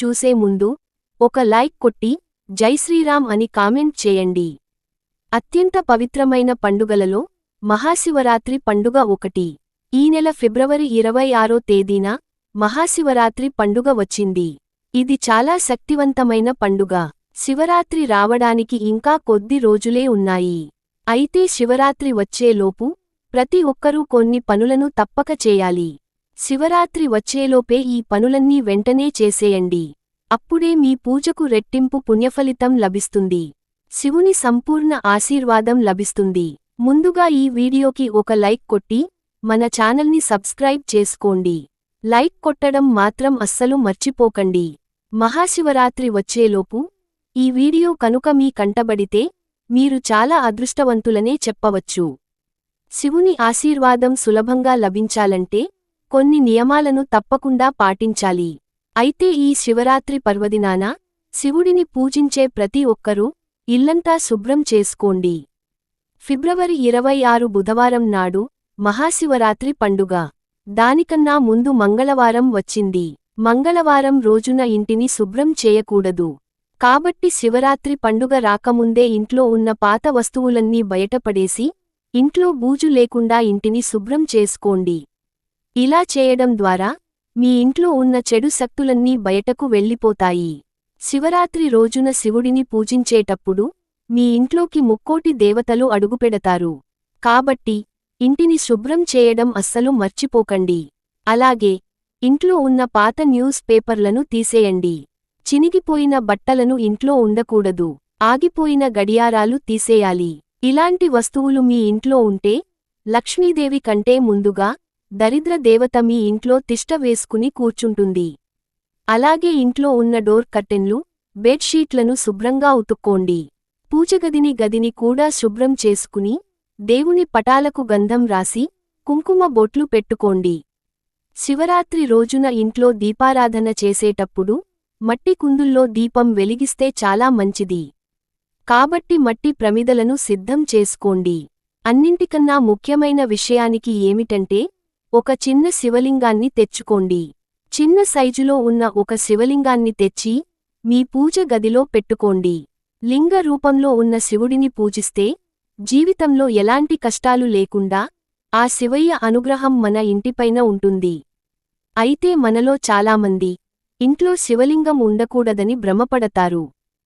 చూసే ముందు ఒక లైక్ కొట్టి జై శ్రీరామ్ అని కామెంట్ చేయండి. అత్యంత పవిత్రమైన పండుగలలో మహాశివరాత్రి పండుగ ఒకటి. ఈ నెల ఫిబ్రవరి ఇరవై ఆరో తేదీన మహాశివరాత్రి పండుగ వచ్చింది. ఇది చాలా శక్తివంతమైన పండుగ. శివరాత్రి రావడానికి ఇంకా కొద్ది రోజులే ఉన్నాయి. అయితే శివరాత్రి వచ్చేలోపు ప్రతి ఒక్కరూ కొన్ని పనులను తప్పక చేయాలి. శివరాత్రి వచ్చేలోపే ఈ పనులన్నీ వెంటనే చేసేయండి. అప్పుడే మీ పూజకు రెట్టింపు పుణ్యఫలితం లభిస్తుంది. శివుని సంపూర్ణ ఆశీర్వాదం లభిస్తుంది. ముందుగా ఈ వీడియోకి ఒక లైక్ కొట్టి మన ఛానల్ని సబ్స్క్రైబ్ చేసుకోండి. లైక్ కొట్టడం మాత్రం అస్సలు మర్చిపోకండి. మహాశివరాత్రి వచ్చేలోపు ఈ వీడియో కనుక మీ కంటబడితే మీరు చాలా అదృష్టవంతులనే చెప్పవచ్చు. శివుని ఆశీర్వాదం సులభంగా లభించాలంటే కొన్ని నియమాలను తప్పకుండా పాటించాలి. అయితే ఈ శివరాత్రి పర్వదినాన శివుడిని పూజించే ప్రతి ఒక్కరూ ఇల్లంతా శుభ్రం చేసుకోండి. ఫిబ్రవరి ఇరవై ఆరు బుధవారం నాడు మహాశివరాత్రి పండుగ. దానికన్నా ముందు మంగళవారం వచ్చింది. మంగళవారం రోజున ఇంటిని శుభ్రం చేయకూడదు. కాబట్టి శివరాత్రి పండుగ రాకముందే ఇంట్లో ఉన్న పాత వస్తువులన్నీ బయటపడేసి ఇంట్లో బూజు లేకుండా ఇంటిని శుభ్రం చేసుకోండి. ఇలా చేయడం ద్వారా మీ ఇంట్లో ఉన్న చెడు శక్తులన్నీ బయటకు వెళ్ళిపోతాయి. శివరాత్రి రోజున శివుడిని పూజించేటప్పుడు మీ ఇంట్లోకి ముక్కోటి దేవతలు అడుగుపెడతారు. కాబట్టి ఇంటిని శుభ్రం చేయడం అస్సలు మర్చిపోకండి. అలాగే ఇంట్లో ఉన్న పాత న్యూస్ పేపర్లను తీసేయండి. చినిగిపోయిన బట్టలను ఇంట్లో ఉండకూడదు. ఆగిపోయిన గడియారాలు తీసేయాలి. ఇలాంటి వస్తువులు మీ ఇంట్లో ఉంటే లక్ష్మీదేవి కంటే ముందుగా దరిద్ర దేవత మీ ఇంట్లో తిష్ట వేసుకుని కూర్చుంటుంది. అలాగే ఇంట్లో ఉన్న డోర్ కర్టెన్లు బెడ్షీట్లను శుభ్రంగా ఉతుక్కోండి. పూజగదిని గదిని కూడా శుభ్రం చేసుకుని దేవుని పటాలకు గంధం రాసి కుంకుమ బొట్లు పెట్టుకోండి. శివరాత్రి రోజున ఇంట్లో దీపారాధన చేసేటప్పుడు మట్టి కుందుల్లో దీపం వెలిగిస్తే చాలా మంచిది. కాబట్టి మట్టి ప్రమిదలను సిద్ధం చేసుకోండి. అన్నింటికన్నా ముఖ్యమైన విషయానికి ఏమిటంటే ఒక చిన్న శివలింగాన్ని తెచ్చుకోండి. చిన్న సైజులో ఉన్న ఒక శివలింగాన్ని తెచ్చి మీ పూజ గదిలో పెట్టుకోండి. లింగ రూపంలో ఉన్న శివుడిని పూజిస్తే జీవితంలో ఎలాంటి కష్టాలు లేకుండా ఆ శివయ్య అనుగ్రహం మన ఇంటిపైన ఉంటుంది. అయితే మనలో చాలామంది ఇంట్లో శివలింగం ఉండకూడదని భ్రమపడతారు.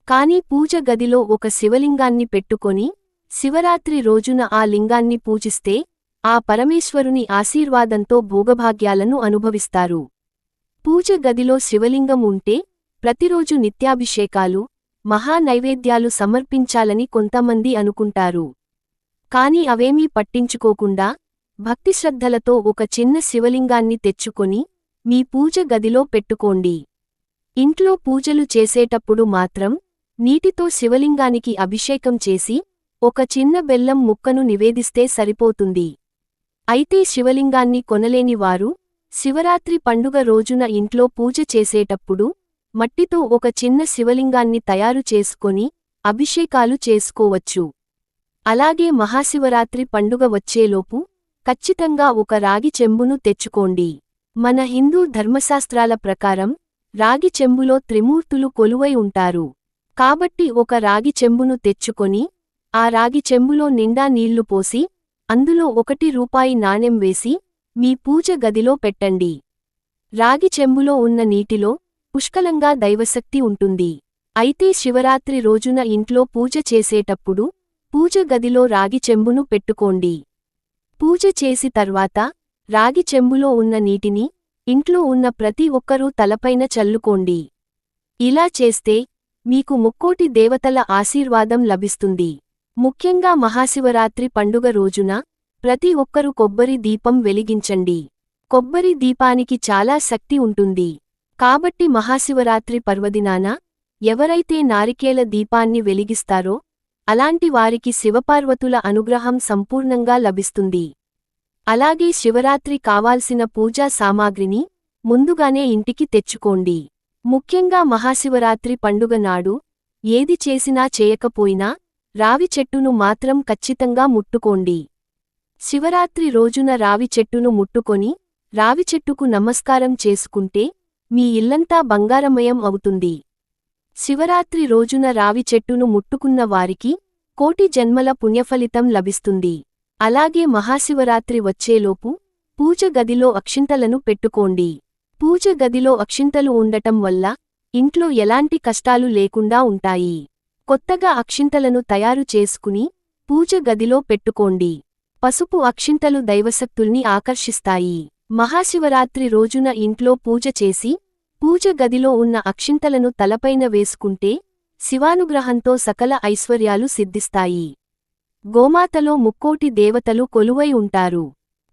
కాని పూజ గదిలో ఒక శివలింగాన్ని పెట్టుకొని శివరాత్రి రోజున ఆ లింగాన్ని పూజిస్తే ఆ పరమేశ్వరుని ఆశీర్వాదంతో భోగభాగ్యాలను అనుభవిస్తారు. పూజ గదిలో శివలింగం ఉంటే ప్రతిరోజు నిత్యాభిషేకాలు మహానైవేద్యాలు సమర్పించాలని కొంతమంది అనుకుంటారు. కాని అవేమీ పట్టించుకోకుండా భక్తిశ్రద్ధలతో ఒక చిన్న శివలింగాన్ని తెచ్చుకొని మీ పూజ గదిలో పెట్టుకోండి. ఇంట్లో పూజలు చేసేటప్పుడు మాత్రం నీటితో శివలింగానికి అభిషేకం చేసి ఒక చిన్న బెల్లం ముక్కను నివేదిస్తే సరిపోతుంది. అయితే శివలింగాన్ని కొనలేని వారు శివరాత్రి పండుగ రోజున ఇంట్లో పూజ చేసేటప్పుడు మట్టితో ఒక చిన్న శివలింగాన్ని తయారు చేసుకొని అభిషేకాలు చేసుకోవచ్చు. అలాగే మహాశివరాత్రి పండుగ వచ్చేలోపు ఖచ్చితంగా ఒక రాగి చెంబును తెచ్చుకోండి. మన హిందూ ధర్మశాస్త్రాల ప్రకారం రాగి చెంబులో త్రిమూర్తులు కొలువై ఉంటారు. కాబట్టి ఒక రాగి చెంబును తెచ్చుకొని ఆ రాగి చెంబులో నిండా నీళ్ళు పోసి అందులో ఒకటి రూపాయి నాణెం వేసి మీ పూజ గదిలో పెట్టండి. రాగి చెంబులో ఉన్న నీటిలో పుష్కలంగా దైవశక్తి ఉంటుంది. అయితే శివరాత్రి రోజున ఇంట్లో పూజ చేసేటప్పుడు పూజ గదిలో రాగి చెంబును పెట్టుకోండి. పూజ చేసి తర్వాత రాగి చెంబులో ఉన్న నీటిని ఇంట్లో ఉన్న ప్రతి ఒక్కరూ తలపైన చల్లుకోండి. ఇలా చేస్తే మీకు ముక్కోటి దేవతల ఆశీర్వాదం లభిస్తుంది. ముఖ్యంగా మహాశివరాత్రి పండుగ రోజున ప్రతి ఒక్కరూ కొబ్బరి దీపం వెలిగించండి. కొబ్బరి దీపానికి చాలా శక్తి ఉంటుంది. కాబట్టి మహాశివరాత్రి పర్వదినాన ఎవరైతే నారికేల దీపాన్ని వెలిగిస్తారో అలాంటి వారికి శివపార్వతుల అనుగ్రహం సంపూర్ణంగా లభిస్తుంది. అలాగే శివరాత్రి కావాల్సిన పూజా సామాగ్రిని ముందుగానే ఇంటికి తెచ్చుకోండి. ముఖ్యంగా మహాశివరాత్రి పండుగ నాడు ఏది చేసినా చేయకపోయినా రావి చెట్టును మాత్రం ఖచ్చితంగా ముట్టుకోండి. శివరాత్రి రోజున రావి చెట్టును ముట్టుకొని రావి చెట్టుకు నమస్కారం చేసుకుంటే మీ ఇల్లంతా బంగారమయం అవుతుంది. శివరాత్రి రోజున రావి చెట్టును ముట్టుకున్న వారికి కోటి జన్మల పుణ్యఫలితం లభిస్తుంది. అలాగే మహాశివరాత్రి వచ్చేలోపు పూజ గదిలో అక్షింతలను పెట్టుకోండి. పూజ గదిలో అక్షింతలు ఉండటం వల్ల ఇంట్లో ఎలాంటి కష్టాలు లేకుండా ఉంటాయి. కొత్తగా అక్షింతలను తయారు చేసుకుని పూజ గదిలో పెట్టుకోండి. పసుపు అక్షింతలు దైవశక్తుల్ని ఆకర్షిస్తాయి. మహాశివరాత్రి రోజున ఇంట్లో పూజ చేసి పూజ గదిలో ఉన్న అక్షింతలను తలపైన వేసుకుంటే శివానుగ్రహంతో సకల ఐశ్వర్యాలు సిద్ధిస్తాయి. గోమాతలో ముక్కోటి దేవతలు కొలువై ఉంటారు.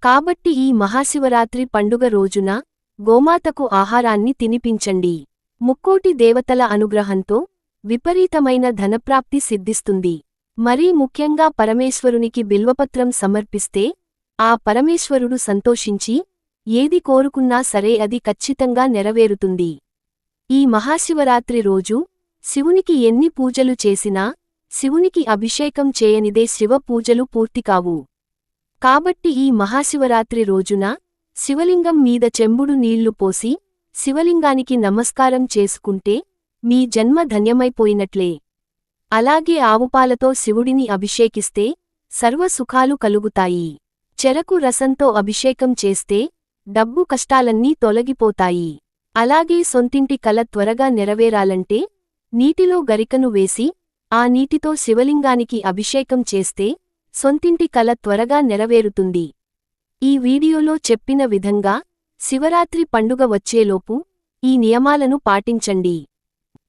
కాబట్టి ఈ మహాశివరాత్రి పండుగ రోజున గోమాతకు ఆహారాన్ని తినిపించండి. ముక్కోటి దేవతల అనుగ్రహంతో విపరీతమైన ధనప్రాప్తి సిద్ధిస్తుంది. మరీ ముఖ్యంగా పరమేశ్వరునికి బిల్వపత్రం సమర్పిస్తే ఆ పరమేశ్వరుడు సంతోషించి ఏది కోరుకున్నా సరే అది ఖచ్చితంగా నెరవేరుతుంది. ఈ మహాశివరాత్రి రోజు శివునికి ఎన్ని పూజలు చేసినా శివునికి అభిషేకం చేయనిదే శివ పూజలు పూర్తికావు కాబట్టి ఈ మహాశివరాత్రి రోజున శివలింగం మీద చెంబుడు నీళ్ళు పోసి శివలింగానికి నమస్కారం చేసుకుంటే మీ జన్మ ధన్యమైపోయినట్లే. అలాగే ఆవుపాలతో శివుడిని అభిషేకిస్తే సర్వసుఖాలు కలుగుతాయి. చెరకు రసంతో అభిషేకం చేస్తే డబ్బు కష్టాలన్నీ తొలగిపోతాయి. అలాగే సొంతింటి కల త్వరగా నెరవేరాలంటే నీటిలో గరికను వేసి ఆ నీటితో శివలింగానికి అభిషేకం చేస్తే సొంతింటి కల త్వరగా నెరవేరుతుంది. ఈ వీడియోలో చెప్పిన విధంగా శివరాత్రి పండుగ వచ్చేలోపు ఈ నియమాలను పాటించండి.